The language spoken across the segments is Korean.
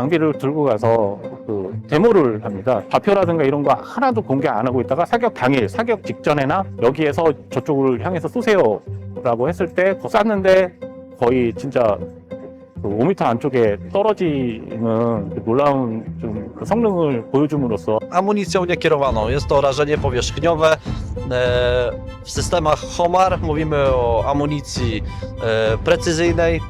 장비를 들고 가서 그 데모를 합니다. 좌표라든가 이런 거 하나도 공개 안 하고 있다가 사격 당일, 사격 직전에나 여기에서 저쪽을 향해서 쏘세요라고 했을 때 쐈는데 거의 진짜 그 5m 안쪽에 떨어지는 그 놀라운 좀그 성능을 보여줌으로써 amunicją niekierowaną. Jest to rażenie powierzchniowe. E, W systemach HOMAR mówimy o amunicji e, precyzyjnej, e,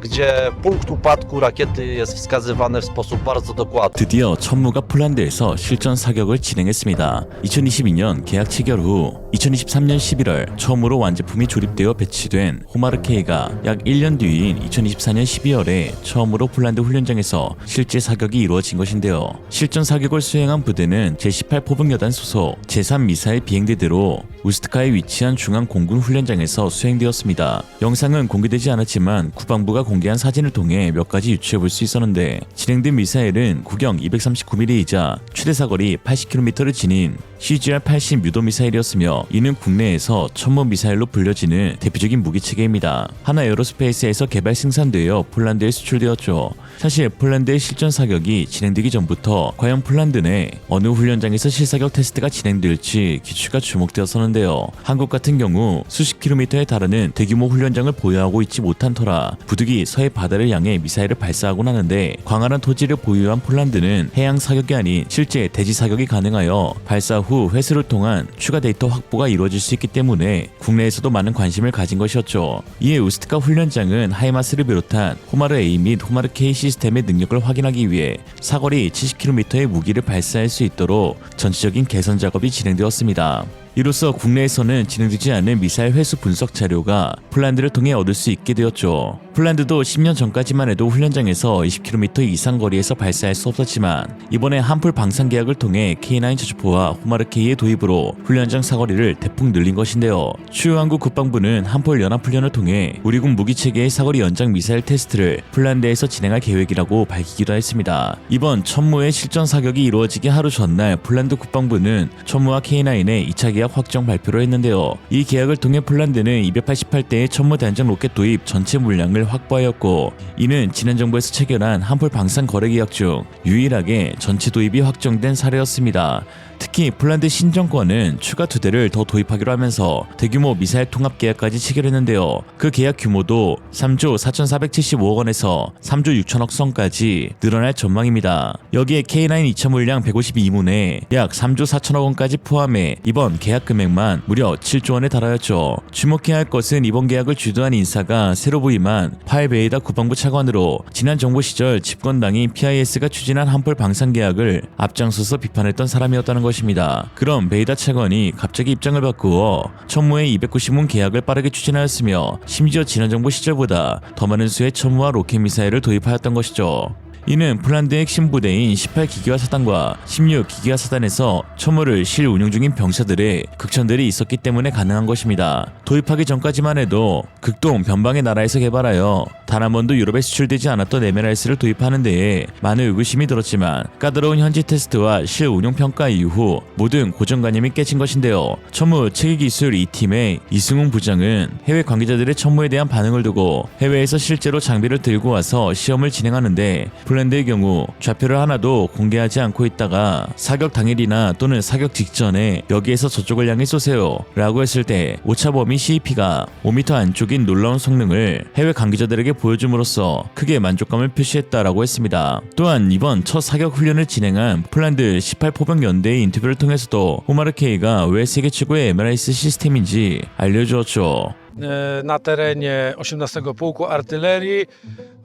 gdzie punkt upadku rakiety jest wskazywany w sposób bardzo dokładny. 드디어 천무가 폴란드에서 실전 사격을 진행했습니다. 2022년 계약 체결 후 2023년 11월 처음으로 완제품이 조립되어 배치된 호마르케이가 약 1년 뒤인 2024년 12월에 처음으로 폴란드 훈련장에서 실제 사격이 이루어진 것인데요. 실전 사격을 수행한 부대는 제18 포병여단 소속 제3 미사일 비행대대로 우스트카에 위치한 중앙 공군 훈련장에서 수행되었습니다. 영상은 공개되지 않았 지만 국방부가 공개한 사진을 통해 몇 가지 유추해 볼 수 있었는데 진행된 미사일은 구경 239mm이자 최대 사거리 80km를 지닌 CGR-80 유도 미사일이었으며 이는 국내에서 천무 미사일로 불려지는 대표적인 무기 체계입니다. 하나 에어로스페이스에서 개발 생산되어 폴란드에 수출되었죠. 사실 폴란드의 실전 사격이 진행되기 전부터 과연 폴란드 내 어느 훈련장에서 실사격 테스트가 진행될지 기추가 주목되었었는데요. 한국 같은 경우 수십 킬로미터에 달하는 대규모 훈련장을 보유하고 있지 못한 터라 부득이 서해 바다를 향해 미사일을 발사하곤 하는데 광활한 토지를 보유한 폴란드는 해양 사격이 아닌 실제 대지 사격이 가능하여 발사 후 회수를 통한 추가 데이터 확보가 이루어질 수 있기 때문에 국내에서도 많은 관심을 가진 것이었죠. 이에 우스트카 훈련장은 하이마스를 비롯한 호마르 A 및 호마르 K 시스템의 능력을 확인하기 위해 사거리 70km의 무기를 발사할 수 있도록 전체적인 개선 작업이 진행되었습니다. 이로써 국내에서는 진행되지 않은 미사일 회수 분석 자료가 폴란드를 통해 얻을 수 있게 되었죠. 폴란드도 10년 전까지만 해도 훈련장에서 20km 이상 거리에서 발사할 수 없었지만 이번에 한풀 방산 계약을 통해 K9 저주포와 호마르케이의 도입으로 훈련장 사거리를 대폭 늘린 것인데요. 추후 한국 국방부는 한풀 연합 훈련을 통해 우리군 무기 체계의 사거리 연장 미사일 테스트를 폴란드에서 진행할 계획이라고 밝히기도 했습니다. 이번 천무의 실전 사격이 이루어지기 하루 전날 폴란드 국방부는 천무와 K9의 2차 계약 확정 발표를 했는데요. 이 계약을 통해 폴란드는 288대의 천무 단장 로켓 도입 전체 물량을 확보하였고 이는 지난 정부에서 체결한 한풀 방산 거래 계약 중 유일하게 전체 도입이 확정된 사례였습니다. 특히 폴란드 신정권은 추가 두 대를 더 도입하기로 하면서 대규모 미사일 통합 계약까지 체결했는데요. 그 계약 규모도 3조 4,475억 원에서 3조 6천억 선까지 늘어날 전망입니다. 여기에 K9 2차 물량 152문에 약 3조 4천억 원까지 포함해 이번 계약 금액만 무려 7조 원에 달하였죠. 주목해야 할 것은 이번 계약을 주도한 인사가 새로 부임한 파일 베이다 국방부 차관으로 지난 정부 시절 집권당인 PIS가 추진한 한풀 방산 계약을 앞장서서 비판했던 사람이었다는 것입니다. 그럼 베이다 차관이 갑자기 입장을 바꾸어 천무의 290문 계약을 빠르게 추진하였으며 심지어 지난 정부 시절보다 더 많은 수의 천무와 로켓 미사일을 도입하였던 것이죠. 이는 폴란드의 핵심 부대인 18기기화 사단과 16기기화 사단에서 천무를 실 운용 중인 병사들의 극천들이 있었기 때문에 가능한 것입니다. 도입하기 전까지만 해도 극동 변방의 나라에서 개발하여 단 한 번도 유럽에 수출되지 않았던 에메랄스를 도입하는 데에 많은 의구심이 들었지만 까다로운 현지 테스트와 실 운용 평가 이후 모든 고정관념이 깨진 것인데요. 천무 체계 기술 2팀의 이승훈 부장은 해외 관계자들의 천무에 대한 반응을 두고 해외에서 실제로 장비를 들고 와서 시험을 진행하는데 폴란드의 경우 좌표를 하나도 공개하지 않고 있다가 사격 당일이나 또는 사격 직전에 여기에서 저쪽을 향해 쏘세요 라고 했을 때 오차 범위 CEP가 5m 안쪽인 놀라운 성능을 해외 관계자들에게 보여줌으로써 크게 만족감을 표시했다라고 했습니다. 또한 이번 첫 사격 훈련을 진행한 폴란드 18포병 연대의 인터뷰를 통해서도 호마르케이가 왜 세계 최고의 MRS 시스템인지 알려주었죠. e, na terenie 18 Pułku Artylerii,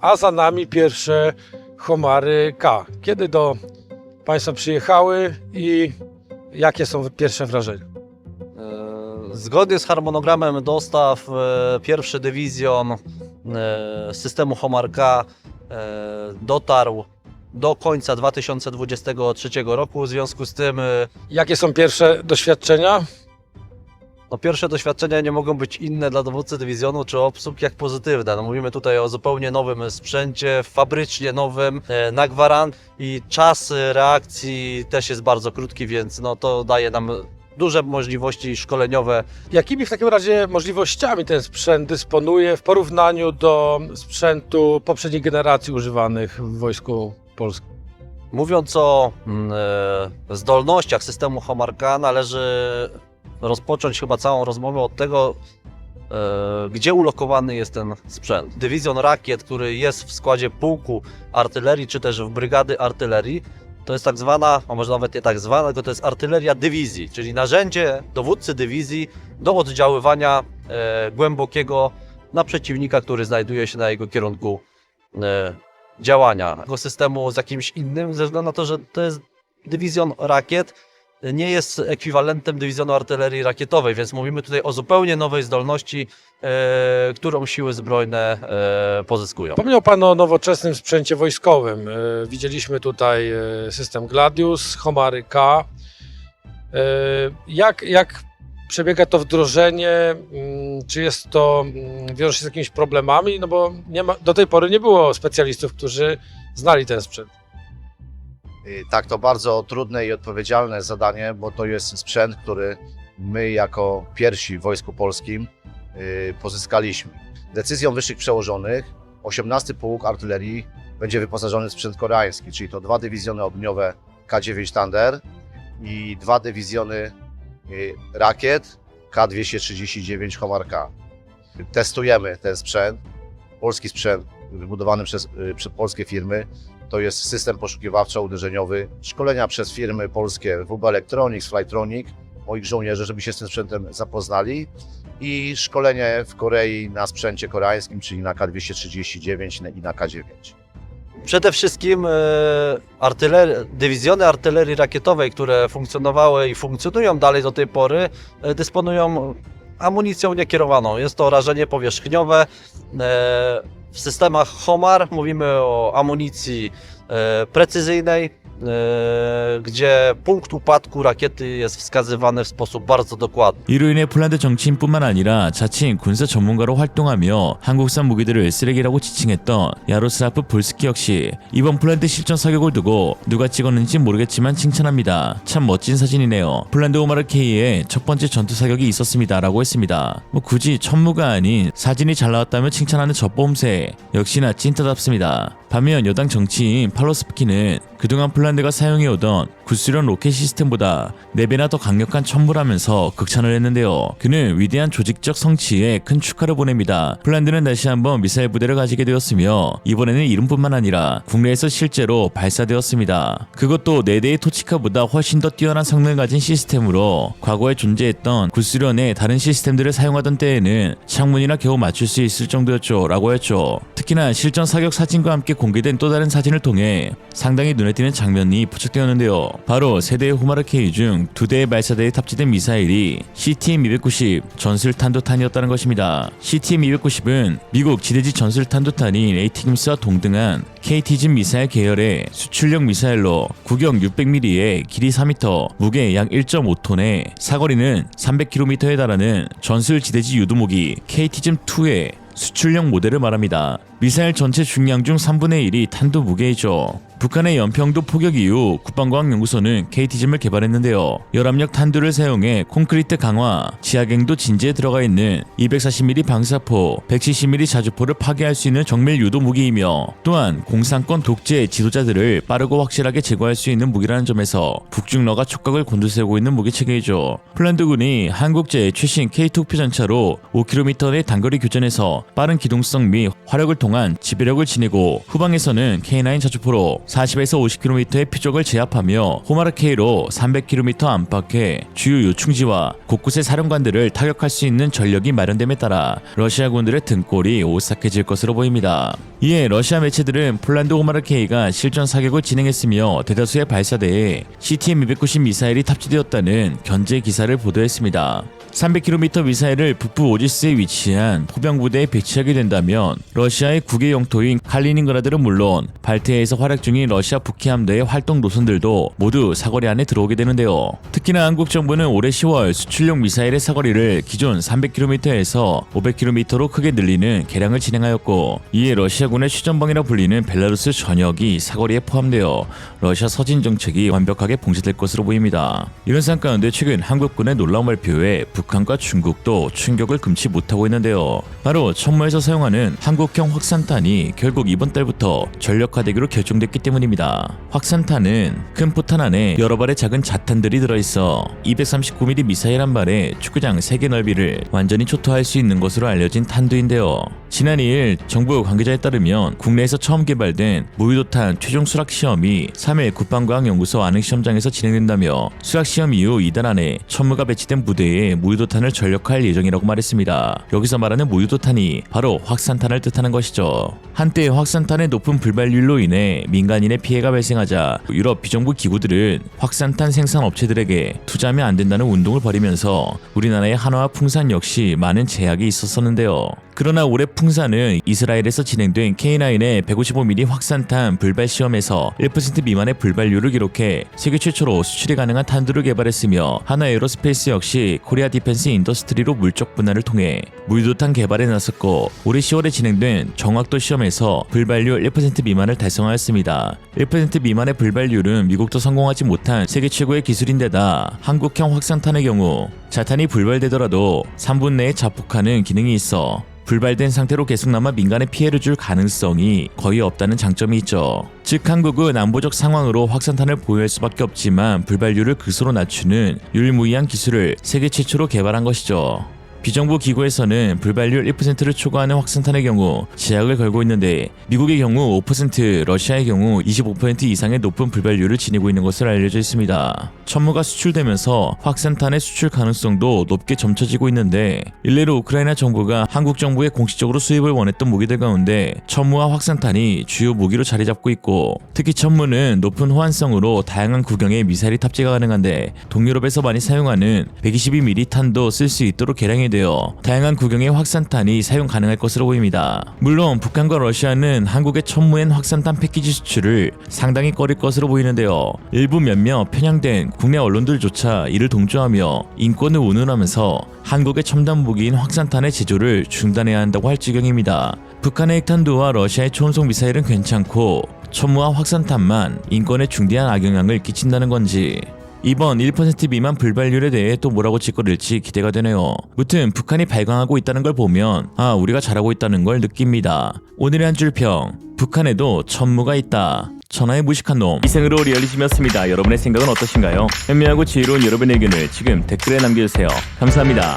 a za nami pierwsze Homary K. Kiedy do Państwa przyjechały i jakie są pierwsze wrażenia? E, Zgodnie z harmonogramem dostaw e, pierwszy dywizjon e, systemu Homarka dotarł do końca 2023 roku. W związku z tym Jakie są pierwsze doświadczenia? No, pierwsze doświadczenia nie mogą być inne dla dowódcy dywizjonu czy obsług jak pozytywne. No, mówimy tutaj o zupełnie nowym sprzęcie, fabrycznie nowym, e, na gwarant i czas reakcji też jest bardzo krótki, więc no, to daje nam duże możliwości szkoleniowe. Jakimi w takim razie możliwościami ten sprzęt dysponuje w porównaniu do sprzętu poprzedniej generacji używanych w Wojsku Polskim? Mówiąc o mm, e, zdolnościach systemu Homarka, należy rozpocząć chyba całą rozmowę od tego, e, gdzie ulokowany jest ten sprzęt. Dywizjon rakiet, który jest w składzie pułku artylerii, czy też w brygady artylerii, to jest tak zwana, a może nawet nie tak zwana, tylko to jest artyleria dywizji, czyli narzędzie dowódcy dywizji do oddziaływania e, głębokiego na przeciwnika, który znajduje się na jego kierunku e, działania tego systemu z jakimś innym, ze względu na to, że to jest dywizjon rakiet, nie jest ekwiwalentem dywizjonu artylerii rakietowej, więc mówimy tutaj o zupełnie nowej zdolności, e, którą siły zbrojne e, pozyskują. Wspomniał Pan o nowoczesnym sprzęcie wojskowym. E, Widzieliśmy tutaj e, system Gladius, Homary K. E, Jak, jak przebiega to wdrożenie? Mm, Czy jest to, mm, wiąże się z jakimiś problemami? No bo ma, do tej pory nie było specjalistów, którzy znali ten sprzęt. Y, Tak, to bardzo trudne i odpowiedzialne zadanie, bo to jest sprzęt, który my jako pierwsi w Wojsku Polskim y, pozyskaliśmy. Decyzją wyższych przełożonych 18 Pułk Artylerii będzie wyposażony w sprzęt koreański, czyli to dwa dywizjony ogniowe K9 Thunder i dwa dywizjony y, rakiet K239 Homar. Testujemy ten sprzęt, polski sprzęt wybudowany przez, y, przez polskie firmy, to jest system poszukiwawczo-uderzeniowy, szkolenia przez firmy polskie WB Electronics, Flytronic, moich żołnierzy, żeby się z tym sprzętem zapoznali i szkolenie w Korei na sprzęcie koreańskim, czyli na K239 i na K9. Przede wszystkim e, artyler- dywizjony artylerii rakietowej, które funkcjonowały i funkcjonują dalej do tej pory, e, dysponują amunicją niekierowaną. Jest to rażenie powierzchniowe. W systemach Homar mówimy o amunicji precyzyjnej, e, gdzie punkt upadku rakiety jest wskazywany w sposób bardzo dokładny. 이로 인해 폴란드 정치인뿐만 아니라 자칭 군사 전문가로 활동하며 한국산 무기들을 쓰레기라고 지칭했던 야로슬라프 볼스키 역시 이번 폴란드 실전 사격을 두고 누가 찍었는지 모르겠지만 칭찬합니다. 참 멋진 사진이네요. 폴란드 오마르 K의 첫 번째 전투 사격이 있었습니다라고 했습니다. 뭐 굳이 천무가 아닌 사진이 잘 나왔다며 칭찬하는 저 뽐새 역시나 찐따답습니다. 반면 여당 정치인 팔로스프키는 그동안 폴란드가 사용해오던 구수련 로켓 시스템보다 4배나 더 강력한 천무라면서 극찬을 했는데요. 그는 위대한 조직적 성취에 큰 축하를 보냅니다. 폴란드는 다시 한번 미사일 부대를 가지게 되었으며 이번에는 이름뿐만 아니라 국내에서 실제로 발사되었습니다. 그것도 4대의 토치카보다 훨씬 더 뛰어난 성능을 가진 시스템으로 과거에 존재했던 구수련의 다른 시스템들을 사용하던 때에는 창문이나 겨우 맞출 수 있을 정도였죠 라고 했죠. 특히나 실전 사격 사진과 함께 공개된 또 다른 사진을 통해 상당히 눈에 띄는 장면이 포착되었는데요. 바로 세대의 호마르 K 중두 대의 발사대에 탑재된 미사일이 CTM-290 전술 탄도탄이었다는 것입니다. CTM-290은 미국 지대지 전술 탄도탄인 에이티김스와 동등한 KT즘 미사일 계열의 수출력 미사일로 구경 600mm에 길이 4m, 무게 약 1.5톤에 사거리는 300km에 달하는 전술 지대지 유도무기 KT즘-2의 수출력 모델을 말합니다. 미사일 전체 중량 중 3분의 1이 탄도 무게이죠. 북한의 연평도 포격 이후 국방과학연구소는 KT즘을 개발했는데요. 열압력 탄두를 사용해 콘크리트 강화, 지하갱도 진지에 들어가 있는 240mm 방사포, 170mm 자주포를 파괴할 수 있는 정밀 유도 무기이며 또한 공산권 독재 지도자들을 빠르고 확실하게 제거할 수 있는 무기라는 점에서 북중러가 촉각을 곤두세우고 있는 무기 체계이죠. 폴란드군이 한국제 최신 K2 표전차로 5km 의 단거리 교전에서 빠른 기동성 및 화력을 통한 지배력을 지니고 후방에서는 K9 자주포로 40에서 50km의 표적을 제압하며 호마르 K로 300km 안팎의 주요 요충지와 곳곳의 사령관들을 타격할 수 있는 전력이 마련됨에 따라 러시아 군들의 등골이 오싹해질 것으로 보입니다. 이에 러시아 매체들은 폴란드 호마르 K가 실전 사격을 진행했으며 대다수의 발사대에 CTM-290 미사일이 탑재되었다는 견제 기사를 보도했습니다. 300km 미사일을 북부 오지스에 위치한 포병부대에 배치하게 된다면 러시아의 국외 영토인 칼리닝그라드는 물론 발트해에서 활약 중인 러시아 북해 함대의 활동 노선들도 모두 사거리 안에 들어오게 되는데요. 특히나 한국 정부는 올해 10월 수출 용 미사일의 사거리를 기존 300km에서 500km로 크게 늘리는 개량을 진행하였고 이에 러시아군의 휴전방이라 불리는 벨라루스 전역이 사거리에 포함되어 러시아 서진 정책이 완벽하게 봉쇄될 것으로 보입니다. 이런 상황 가운데 최근 한국군의 놀라운 발표에 북한과 중국도 충격을 금치 못하고 있는데요. 바로 천무에서 사용하는 한국형 확산탄이 결국 이번 달부터 전력화되기로 결정됐기 때문입니다. 확산탄은 큰 포탄 안에 여러 발의 작은 자탄들이 들어있어 239mm 미사일 한 발에 축구장 3개 넓이를 완전히 초토화할 수 있는 것으로 알려진 탄두인데요. 지난 2일 정부 관계자에 따르면 국내에서 처음 개발된 무유도탄 최종 수락 시험이 3일 국방과학연구소 안흥시험장에서 진행된다며 수락 시험 이후 이달 안에 천무가 배치된 부대에 무유도탄을 전력화할 예정이라고 말했습니다. 여기서 말하는 무유도탄이 바로 확산탄을 뜻하는 것이죠. 한때 확산탄의 높은 불발률로 인해 민간인의 피해가 발생하자 유럽 비정부 기구들은 확산탄 생산 업체들에게 투자하면 안 된다는 운동을 벌이면서 우리나라의 한화와 풍산 역시 많은 제약이 있었었는데요. 그러나 올해 풍산은 이스라엘에서 진행된 K9의 155mm 확산탄 불발 시험에서 1% 미만의 불발률을 기록해 세계 최초로 수출이 가능한 탄두를 개발했으며 하나 에어로스페이스 역시 코리아 디펜스 인더스트리로 물적 분할을 통해 무유도탄 개발에 나섰고 올해 10월에 진행된 정확도 시험에서 불발률 1% 미만을 달성하였습니다. 1% 미만의 불발률은 미국도 성공하지 못한 세계 최고의 기술인데다 한국형 확산탄의 경우 자탄이 불발되더라도 3분 내에 자폭하는 기능이 있어 불발된 상태로 계속 남아 민간에 피해를 줄 가능성이 거의 없다는 장점이 있죠. 즉 한국은 안보적 상황으로 확산탄을 보유할 수밖에 없지만 불발률을 극소로 낮추는 유일무이한 기술을 세계 최초로 개발한 것이죠. 비정부 기구에서는 불발률 1%를 초과하는 확산탄의 경우 제약을 걸고 있는데 미국의 경우 5%, 러시아의 경우 25% 이상의 높은 불발률을 지니고 있는 것으로 알려져 있습니다. 천무가 수출되면서 확산탄의 수출 가능성도 높게 점쳐지고 있는데 일례로 우크라이나 정부가 한국 정부에 공식적으로 수입을 원했던 무기들 가운데 천무와 확산탄이 주요 무기로 자리 잡고 있고 특히 천무는 높은 호환성으로 다양한 구경의 미사일이 탑재가 가능한데 동유럽에서 많이 사용하는 122mm 탄도 쓸 수 있도록 개량이 되어 다양한 구경의 확산탄이 사용 가능할 것으로 보입니다. 물론 북한과 러시아는 한국의 천무엔 확산탄 패키지 수출을 상당히 꺼릴 것으로 보이는데요. 일부 몇몇 편향된 국내 언론들조차 이를 동조하며 인권을 운운하면서 한국의 첨단 무기인 확산탄의 제조를 중단해야 한다고 할 지경입니다. 북한의 핵탄두와 러시아의 초음속 미사일은 괜찮고 천무와 확산탄만 인권에 중대한 악영향을 끼친다는 건지 이번 1% 미만 불발률에 대해 또 뭐라고 짓거릴지 기대가 되네요. 무튼 북한이 발광하고 있다는 걸 보면 아 우리가 잘하고 있다는 걸 느낍니다. 오늘의 한 줄평 북한에도 천무가 있다. 천하의 무식한 놈 이생으로 리얼리즘이었습니다. 여러분의 생각은 어떠신가요? 현명하고 지혜로운 여러분의 의견을 지금 댓글에 남겨주세요. 감사합니다.